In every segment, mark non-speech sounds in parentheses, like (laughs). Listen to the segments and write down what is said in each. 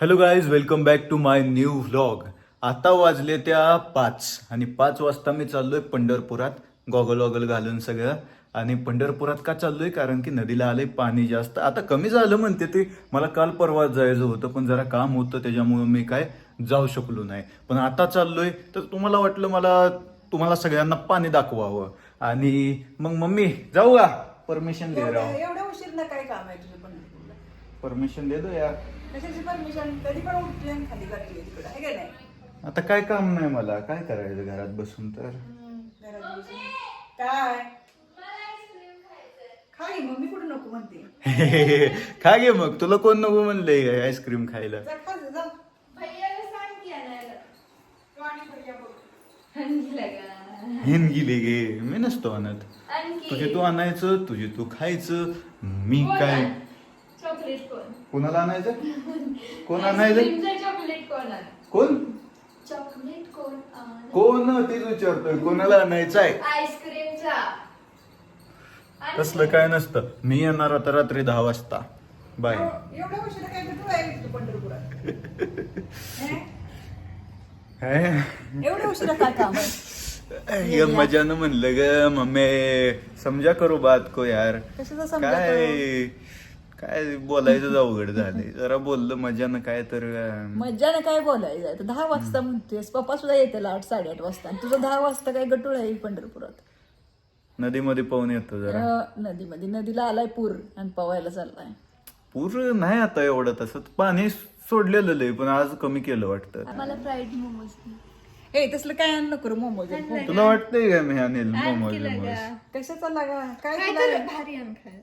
Hello guys welcome back to my new vlog आता वाजले त्या पाच आणि पाच वाजता मी चाललोय पंढरपुरात गॉगल वॉगल घालून सगळं. आणि पंढरपुरात का चाललोय? कारण की नदीला आले पाणी जास्त. आता कमी झालं म्हणते ते मला काल परवा जायचं होतं पण जरा काम होतं त्याच्यामुळे मी काय जाऊ शकलो नाही. पण आता चाललोय तर तुम्हाला वाटलं मला तुम्हाला सगळ्यांना पाणी दाखवावं. आणि मग मम्मी जाऊ का? परमिशन दे राव. एवढ्या एवढ्या उशीर ना काय काम आहे तुझं पंढरपूरला? परमिशन दे दो यार. कशाची परमिशन कधी पण उठली आणि खाली करते तिकडं आहे का नाही? आता काय काम नाही मला? काय करायचं घरात बसून तर? घरात बसून. काय? खाई मम्मी कुठं नको म्हणते. (laughs) खा घे मग तुला कोण नको म्हणलंय आईस्क्रीम खायला? जा खा जा, जा. भैयाला सांग की आणायला. तू आणि भैया बघ. आणखी लगा हिन गेली गे मी नसतो आणत. आणखी. तुझे तू आणायचं तुझे तू खायचं मी काय? चॉकलेट कोण? कोणाला आणायचं? (laughs) कोण आणायचं? चॉकलेट कोण कोण? चॉकलेट कोण? तेच विचारतोय. कोणाला आणायचं आहे? आईस्क्रीमचा. तसलं काय नसतं. मी येणार आता रात्री दहा वाजता. बाय एव- एवढ्या उशीर काय तू आहे तू पंढरपुरात? (laughs) हे? एवढ्या उशिरा काय काम? आहे ये मजानं म्हणलं ग मम्मी समजा करू बात को यार. कशाचा समजा काय? काय बोलायचं अवघड झालंय. जरा बोललं मजानं काय तर मज्जाने काय बोलायचं? आहे? तर दहा वाजता म्हणतेस पप्पा सुद्धा येते आठ साडेआठ वाजता. आणि तुझं दहा वाजता काय गटूळ आहे पंढरपुरात? नदीमध्ये पाहून येतो जरा. नदीमध्ये. नदीला आलाय पूर आणि पवायला चाललाय. पूर नाही आता एवढं तसं पाणी सोडलेलं लय पण आज कमी केलं वाटतं मला फ्राईड मोमोज हे तसलं काय आणलं करू मोमोज. तुला वाटतंय का मी आणेल मोमोज मोमोज? कशाचा लागा? काय तुला- भारी आण खाय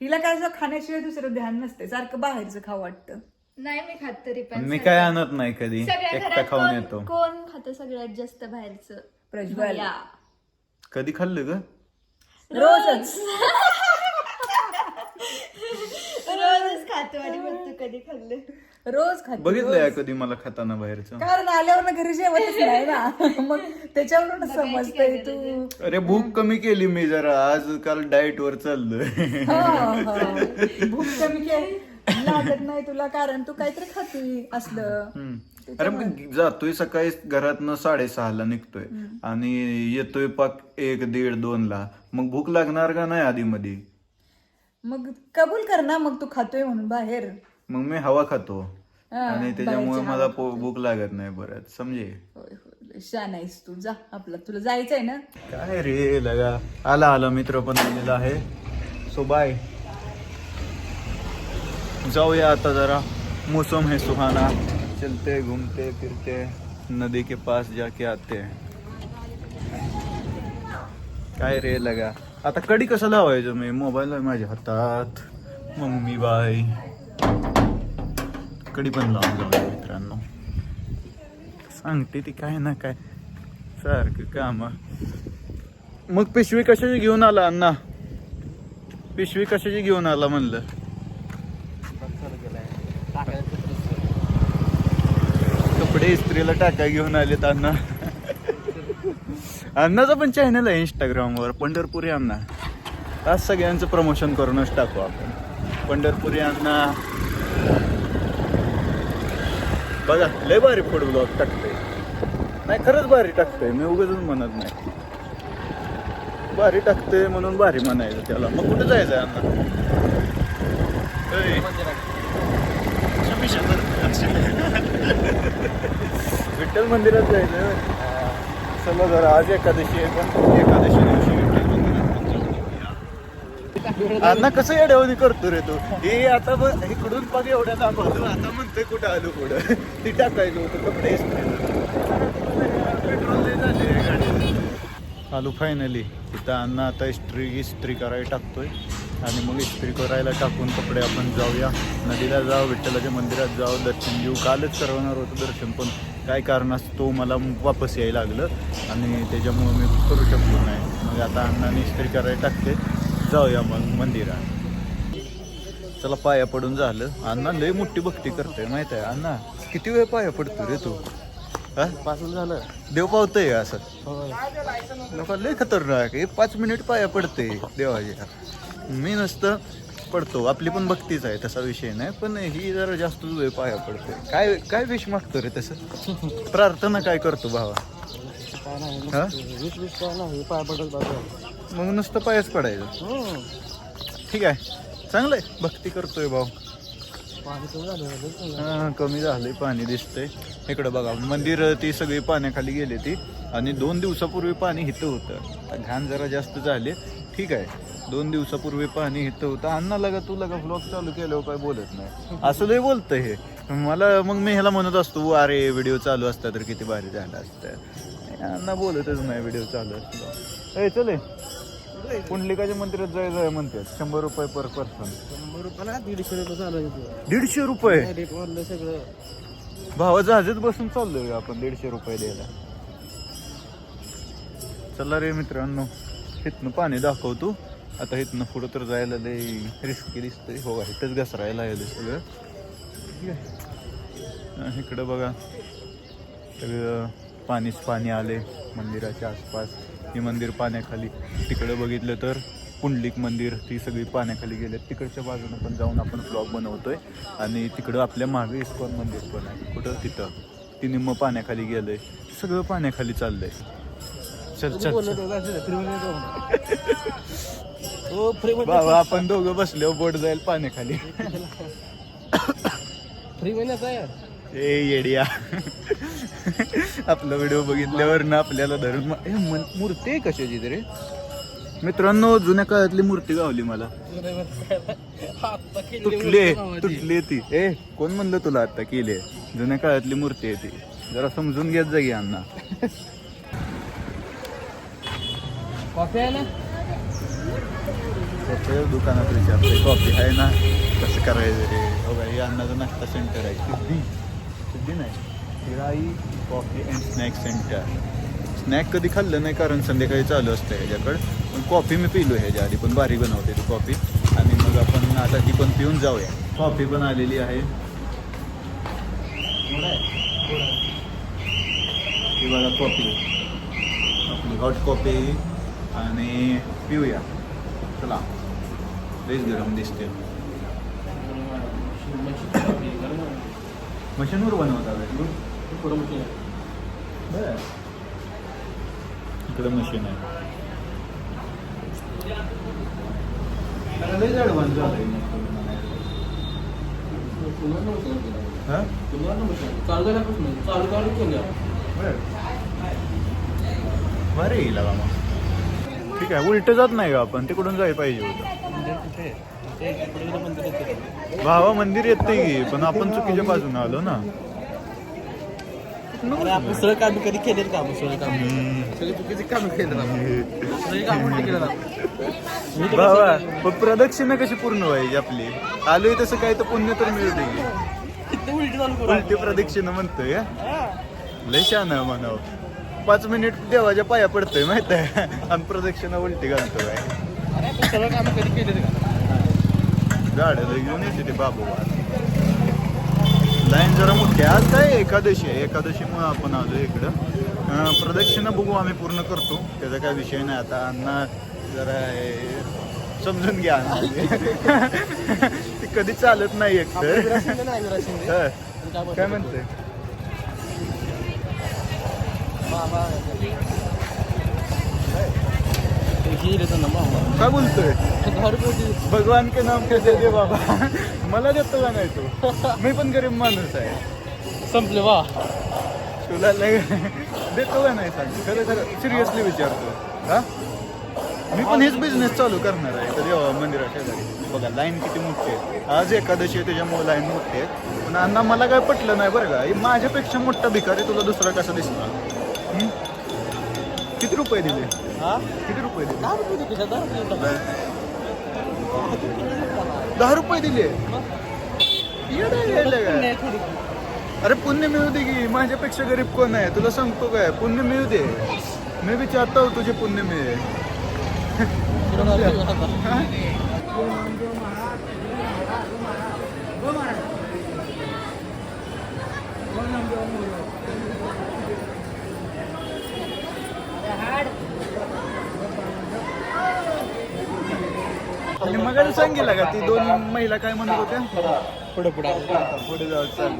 हिला काय असं खाण्याशिवाय दुसरं ध्यान नसते सारखं बाहेरचं खाऊ वाटतं. नाही मी खात तरी पण मी काय आणत नाही कधी. सगळ्या एकटा घरात खाऊन कोण येतो. कोण खातं सगळ्यात जास्त बाहेरचं? प्रज्वल. कधी खाल्लं ग? रोजच. रोजच खातो आणि मग तू कधी खाल्ले? रोज खाते बघितलंय कधी मला खाताना बाहेरचं? कारण आल्यावर घरी जेवतच नाही ना. (laughs) मग त्याच्यावरून समजतंय तू. अरे भूक कमी केली मी जरा. आज काल डाएट वर चाललोय. हा, हा. (laughs) भूक कमी काय लागत नाही तुला कारण तू काहीतरी खातोय असलं. हम्म. अरे मी जातोय सकाळी घरातनं साडेसहाला निघतोय. आणि येतोय पाक एक दीड दोन ला मग भूक लागणार का नाही आधी मध्ये मग कबूल कर ना मग तू खातोय म्हणून बाहेर. मग मी हवा खातो. आणि त्याच्यामुळे मला भूक लागत नाही बरं समजे? शान आहेस तू. जा आपला. तुला जायचंय ना? काय रे? लगा. आला आला. मित्र पण आलेला आहे. सो बाय जाऊया आता जरा. मौसम है सुहाना. चलते घूमते फिरते. नदी के पास जाके आते. हैं काय रे लगा? आता कडी कसं लावायचं मी? मोबाईल आहे माझ्या हातात. मम्मी बाय कडी पण लावून जाऊया मित्रांनो. सांगते ती काय ना काय. सारखं काम. मग पिशवी कशाची घेऊन आला अण्णा? पिशवी कशाची घेऊन आला म्हणलं? कपडे इस्त्रीला टाका घेऊन आलेत अण्णा. अण्णाचा पण चॅनल आहे इंस्टाग्रामवर पंढरपुरी अण्णा. आज सगळ्यांचं प्रमोशन करूनच टाकू आपण. पंढरपुरी अण्णा. बघा लय भारी फूड ब्लॉग टाकतोय नाही खरंच भारी टाकतोय मी उगाच म्हणत नाही. भारी टाकतोय म्हणून भारी म्हणायचं त्याला. मग कुठे जायचं अण्णा ऐ. विठ्ठल मंदिरात जायचं चला जरा आज एकादशी आहे पण एकादशी दिवशी विठ्ठल मंदिरात पण जाऊया. (laughs) अण्णा कसं येड्यावणी करतो रे तू? हे आता बघ इकडून पण एवढ्या दाखवतो आता म्हणतोय कुठं आलो पुढं? (laughs) ती टाकायचं होतं कपडे पेट्रोल झाले गाडी आलो फायनली तिथं अण्णा आता इस्त्री इस्त्री करायला टाकतोय. आणि मग इस्त्री करायला टाकून कपडे आपण जाऊया. नदीला जाऊ विठ्ठलाच्या मंदिरात जाऊ दर्शन घेऊ. कालच करवणार होतं दर्शन पण काय कारणास्तव मला वापस यायला लागलं. आणि त्याच्यामुळं मी करू शकलो नाही. मग आता अण्णाने इस्त्री करायला टाकते. जाऊया मग मंदिरात. चला पाया पडून झालं. अण्णा लय मोठी भक्ती करते माहीत आहे. अण्णा किती वेळ पाया पडतो रे तू? हा? पासून झालं. देव पावतंय असं? लोक लय खतरनाक हे पाच मिनिट पाया पडते देवाच्या. मी नसतं पडतो. आपली पण भक्तीच आहे तसा विषय नाही. पण ही जरा जास्त वेळ पाया पडते काय काय विष मागतो रे तसं? (laughs) प्रार्थना काय करतो भावा? हा? पाय पडत मग नुसतं पायच पडायचं. ठीक आहे. चांगलंय. भक्ती करतोय भाऊ. पाणी कमी झालं हा, कमी झालंय पाणी दिसतंय. इकडं बघा मंदिर ती सगळी पाण्याखाली गेली ती. आणि दोन दिवसापूर्वी पाणी होतं. आता घाण जरा जास्त झाले. ठीक आहे. दोन दिवसापूर्वी पाणी हिथं होतं. अण्णा लगा तू लगा ब्लॉग चालू केल्यावर काय बोलत नाही. असं लय बोलतं हे. मला मग मी ह्याला म्हणत असतो अरे व्हिडिओ चालू असता तर किती भारी झाला असतं. अण्णा बोलतच नाही व्हिडिओ चालू असतो. ए चले पुंडलिकाच्या मंदिरात जाय जाय म्हणतात शंभर रुपये पर पर्सन शंभर रुपयाला दीडशे रुपये चालू आहे. दीडशे रुपये? रेट वाढलं सगळं. भावा जहाजच बसून चाललोय आपण दीडशे रुपये द्यायला. चला रे मित्रांनो इथनं पाणी दाखवतो आता इथनं पुढं तर जायला लय रिस्की दिसतंय. हो इथंच घसरायला सगळं. ठीक आहे. अं, इकडं बघा सगळं पाणीच पाणी आले मंदिराच्या आसपास. हे मंदिर पाण्याखाली. तिकडं बघितलं तर पुंडलिक मंदिर ती सगळी पाण्याखाली गेले तिकडच्या बाजूनं पण जाऊन आपण ब्लॉग बनवतोय. आणि तिकडं आपल्या मागे इस्कॉन मंदिर पण आहे. कुठं? तिथं. ती निम्म पाण्याखाली गेलंय. सगळं पाण्याखाली चाललंय. चल चल बोललं चल. तेवढं असं फ्री मध्ये हो फ्री मध्ये बाबा आपण दोघं बसल्यावर बोट जाईल पाण्याखाली. फ्री महिन्याचा आहे. ए येडिया. आपला व्हिडिओ बघितल्यावर ना आपल्याला धरून मूर्ती आहे कशाची तरी? मित्रांनो जुन्या काळातली मूर्ती गावली मला. तुटली. तुटली ती. ए कोण म्हणलं तुला आता केली जुन्या काळातली मूर्ती आहे ती. जरा समजून घेत जा की अण्णा. कॉफी आहे ना? त्याच्या दुकानात विचारतोय कॉफी आहे ना? कसं करायचं रे? हो हे अन्नाचं नाश्ता सेंटर आहे सिद्धी. सिद्धी नाही. Hirai coffee and snack centre snack कधी खाल्लं नाही कारण संध्याकाळी चालू असतं ह्याच्याकडं. पण कॉफी मी पिलो ह्याच्या आधी पण भारी बनवते ती कॉफी आणि मग आपण आता ती पण पिऊन जाऊया. कॉफी पण आलेली आहे. ही बघा कॉफी आपली हॉट कॉफी आणि पिऊया. चला. लईच गरम दिसते. मशीनवर बनवता पुढं मशीन आहे. बरं इकडं मशीन आहे. हा? येईल मग ठीक आहे उलट जात नाही का आपण तिकडून जायला पाहिजे होतं भावा मंदिर येते की पण आपण चुकीच्या बाजूने आलो ना अरे आपण काम कधी केलेलं काम सगळं काम. सगळी चुकीची काम आपण. आपण. कसं- पण प्रदक्षिणा कशी पूर्ण व्हायची आपली? आलोय तसं काय तर पुण्य तर मिळते की उलटी चालू करू. उलटी प्रदक्षिणा म्हणतोय हा? लय शान म्हणाव. पाच मिनिट देवाच्या पाया पडतोय माहीत आहे? आणि प्रदक्षिणा उलटी घालतो काय अरे आपण सगळं काम कधी का? गाड्या घेऊन येते ते बाबू लाईन जरा मोठी. आज काय एकादशी आहे. एकादशीमुळे आपण आलो इकडं. प्रदक्षिणा बघू आम्ही पूर्ण करतो. त्याचा काय विषय नाही. आता अण्णा जरा हे समजून घ्या. ती कधी चालत नाही विराशिंग नाही विराशिंग हं. काय बोलतोय? भगवान के नाम के दे दे बाबा. मला देतो का नाही तू? मी पण गरीब माणूस आहे. संपले वा. तुला लय देतो का नाही सांग? खरं खरं सिरियसली विचारतो. हा? मी पण हेच बिझनेस चालू करणार आहे. तर देवा मंदिराच्या शेजारी बघा लाईन किती मोठी आहे. आज एकादशी आहे त्याच्यामुळे लाईन मोठी आहे. पण अण्णा मला काय पटलं नाही बरं का. हे माझ्यापेक्षा मोठा भिकारी तुला दुसरा कसा दिसणार? किती रुपये दिले? हा किती रुपये दिले? दहा रुपये देते दहा रुपये देते. दहा रुपये दिले? येडं येडं काय? नाही, थोडी. अरे पुण्य मिळू दे की माझ्यापेक्षा गरीब कोण आहे? तुला सांगतो काय पुण्य मिळू दे. मी विचारतो तुझे पुण्य मिळेल. (laughs) (laughs) थोडं दहा रुपये देते. आणि मग सांगितलं का? ती दोन महिला काय म्हणत होत्या? पुढे पुढे पुढे जाऊ चाल.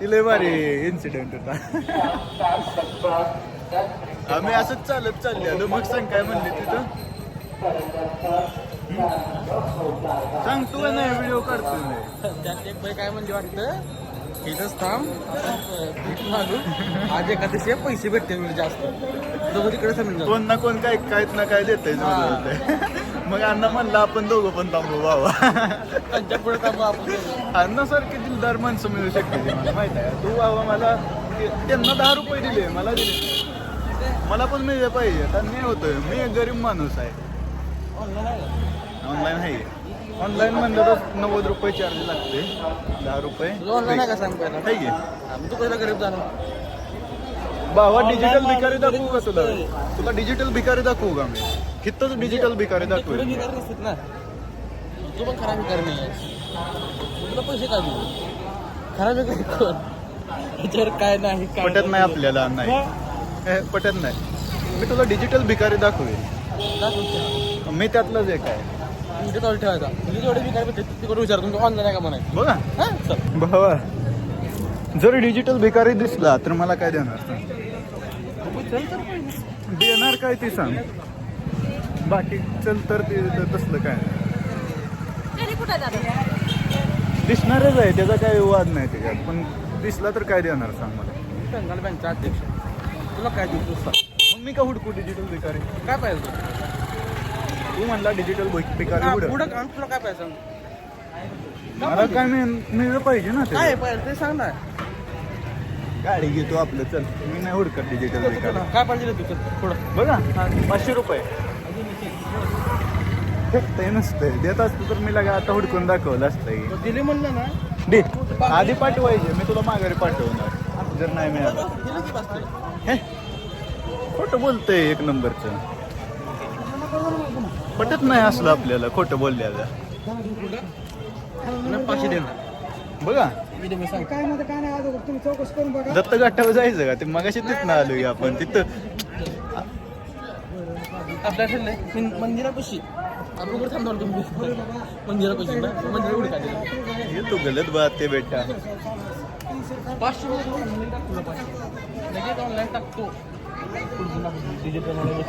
ती लय भारी इन्सिडेंट होता. आम्ही असंच चालत चालले. आलो मग सांग काय म्हणले तिथं? सांग तू नाही व्हिडिओ काढतो त्यात एक बाई काय म्हणजे वाटतं? इथंच थांब. आलो. आज एखादशी पैसे भेटते जास्त. दोघं तिकडे समजून जाऊ कोण ना कोण काय काय ना काय देतंय मग अण्णा म्हणलं आपण दोघं पण थांबू बाबा त्यांच्या पुढे थांबू आपण अण्णासारखे दिलदार माणसं मिळू शकते ते मला माहीत आहे. तू बाबा मला त्यांना दहा रुपये दिले मला दिले. मला पण मिळले पाहिजे. तर नाही होतोय. मी एक गरीब माणूस आहे. ऑनलाईन आहे ऑनलाईन म्हणलं तर नव्वद रुपये चार्ज लागते. दहा रुपये. ऑनलाईन आहे का सांग पहिला? आहे की? आम्ही तू कसला गरीब जाणार? बाबा डिजिटल भिकारी दाखवू का तुला? तुला डिजिटल भिकारी दाखवू का मी कितच डिजिटल भिकारी पुढे दाखवू भिकारी दिसतात ना. तू पण खरा भिकारी नाही आहेस तुला पैसे का देऊ? खरा भिकारी कोण? याच्यावर काय नाही काय पटत नाही. आपल्याला नाही. हे, पटत नाही. मी तुला डिजिटल भिकारी दाखवेल. दाखव मी त्यातलंच एक आहे. तुमच्या ठेवायचा. तुझी जेवढे भिकारी भेटते तिकडे विचार तुमचं ऑनलाईन आहे का म्हणायचं? बघा. हा? चल. भावा जर डिजिटल भिकारी दिसला तर मला काय देणार सांग? चल तर. पाहिजे देणार काय ते सांग? बाकी चल तर ते तर तसलं काय? दिसणारच आहे त्याचा काही वाद नाही त्याच्यात. पण दिसला तर काय देणार सांग मला? बंगाल बँकचा अध्यक्ष. तुला काय देऊ तू? सांग मग मी का हुडकू डिजिटल भिकारी? काय पाहिजे? तू म्हणला डिजिटल भिकारी हुडक. तुला काय पाहिजे सांग? मला काय मिळ- मिळलं पाहिजे ना काय ते पाहिजे ते सांग ना. गाडी घेतो आपलं चल. मी नाही हुडकत डिजिटल भिकारी. काय पाहिजे तू? चल पुढं. बघा पाचशे रुपये. ते नसतंय. देत असतं तर मी लगा आता हुडकून दाखवलं असतं हे. दिले म्हणलं ना? दे. आधी पाठवायचे मी तुला माघारी पाठवणार. जर नाही मिळालं. दिलं की बसते हे. खोटं बोलतंय एक नंबरचं. पटत नाही असलं आपल्याला खोटं बोलल्याला. पाचशे देणार बघा. मी तुम्ही सांग. काय नाही काय नाही आज तुम्ही चौकशी करून बघा. दत्त गाठावर जायचं का? ते मगाशी तिथनं आलोय आपण. तिथं आपल्या ठरलंय मंदिरापाशी. आपण कुठे थांबणार तुम्ही मंदिरापाशी मंदिर एवढी काय दिलं? तू गलत बात ते बेटा. पाचशे लगेच ऑनलाईन टाकतो.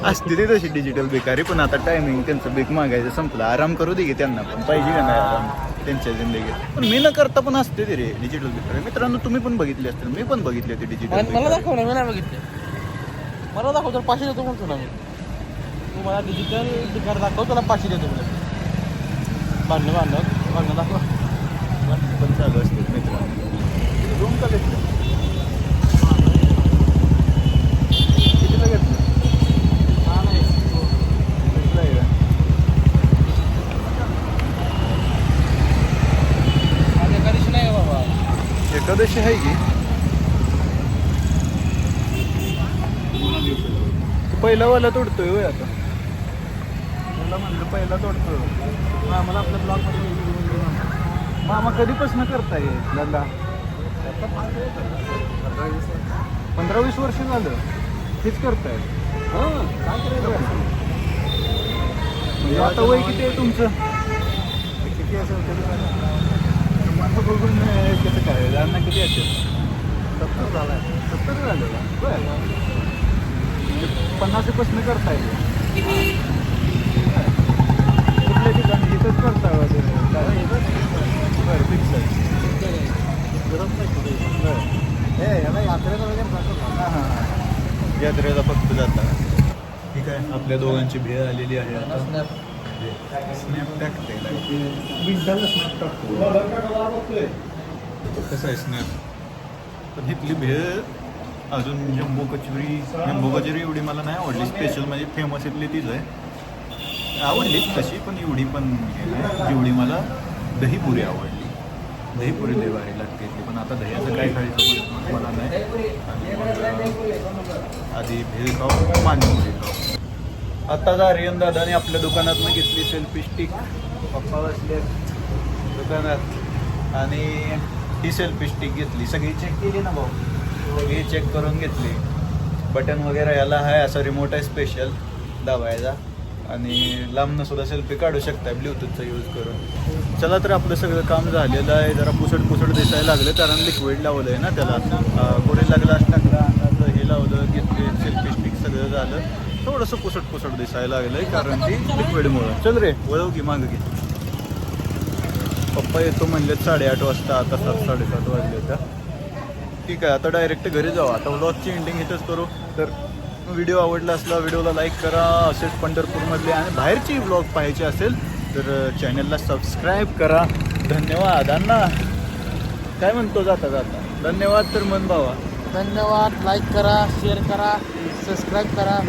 असते ते तशी डिजिटल बेकारी पण आता टायमिंग त्यांचं बेक मागायचं संपलं. आराम करू दे की त्यांना पण. पाहिजे का नाही आराम? त्यांच्या जिंदगीत. पण मी न करता पण असते ते रे डिजिटल बेकारी मित्रांनो तुम्ही पण बघितले असतील. मी पण बघितले ते डिजिटल मला दाखव ना मी नाही बघितले. मला दाखव तर पाचशे देतो म्हणतो ना मी. तू मला डिजिटल टिकार दाखव तुला पाचशे देतो म्हणजे बांधणं बांधणं बांधणं दाखव. पण चालू असते मित्रांनो रूम का? घेतलं कितीला घेतलं एकादशी आहे की? पहिला वाला तोडतोय आता. मला म्हणलं पहिला तोडतोय मला आपल्या ब्लॉगमध्ये मामा कधीपासून करताय दादा पंधरा वीस वर्ष झालं. हेच करताय? म्हणजे आता वय किती आहे तुमचं? किती असेल तरी बघून कसं काय किती असेल सत्तर झाला सत्तर झालं का? बरं. म्हणजे पन्नासपासून करताय. कुठल्या ठिकाणी इथंच? बरं फिक्स आहे हे यात्रेला हां फक्त जाता. ठीक आहे. आपल्या दोघांची भेळ आलेली आहे आता. स्नॅप टाकते स्नॅप टाकतो कसं आहे स्नॅप? पण इथली भेळ अजून जम्बो कचोरी जम्बो कचोरी एवढी मला नाही आवडली. स्पेशल म्हणजे फेमस इथली तीच आहे. आवडली तशी पण एवढी पण जेवढी मला दहीपुरी आवडली. दहीपुरी लय भारी लागते ती पण आता दह्याचं काय खायचं मला नाही. आधी भेळ खाऊ पाणीपुरी खाऊ. आत्ताच आर्यन दादाने आपल्या दुकानातनं घेतली सेल्फी स्टिक पप्पा बसले दुकानात. आणि ही सेल्फी स्टिक घेतली. सगळी चेक केली ना भाऊ? सगळी चेक करून घेतली. बटन वगैरे याला आहे असा रिमोट आहे स्पेशल दाबायचा. आणि लांबनं सुद्धा सेल्फी काढू शकताय ब्ल्यूटूथचा यूज करून. चला तर आपलं सगळं काम झालेलं आहे. जरा पुसट पुसट दिसायला लागलं कारण लिक्विड लावलं आहे ना त्याला. गोरेला लागला टाकला अंगाचं हे लावलं घेतले सेल्फी स्टिक सगळं झालं. थोडंसं पुसट पुसट दिसायला लागलंय कारण ती लिक्विडमुळं चल रे वळव की मागं घे. पप्पा येतो म्हणले साडेआठ वाजता आता सात साडेसात वाजले तर ठीक आहे आता डायरेक्ट घरी जाऊ. आता व्लॉगची एंडिंग इथंच करू. तर व्हिडिओ आवडला असला व्हिडिओला लाईक करा. असेच पंढरपूरमधले आणि बाहेरची ब्लॉग पाहायचे असेल तर चॅनलला सबस्क्राईब करा. धन्यवाद. अण्णा काय म्हणतो जाता जाता? धन्यवाद तर मन भावा. धन्यवाद. लाईक करा शेअर करा सबस्क्राईब करा.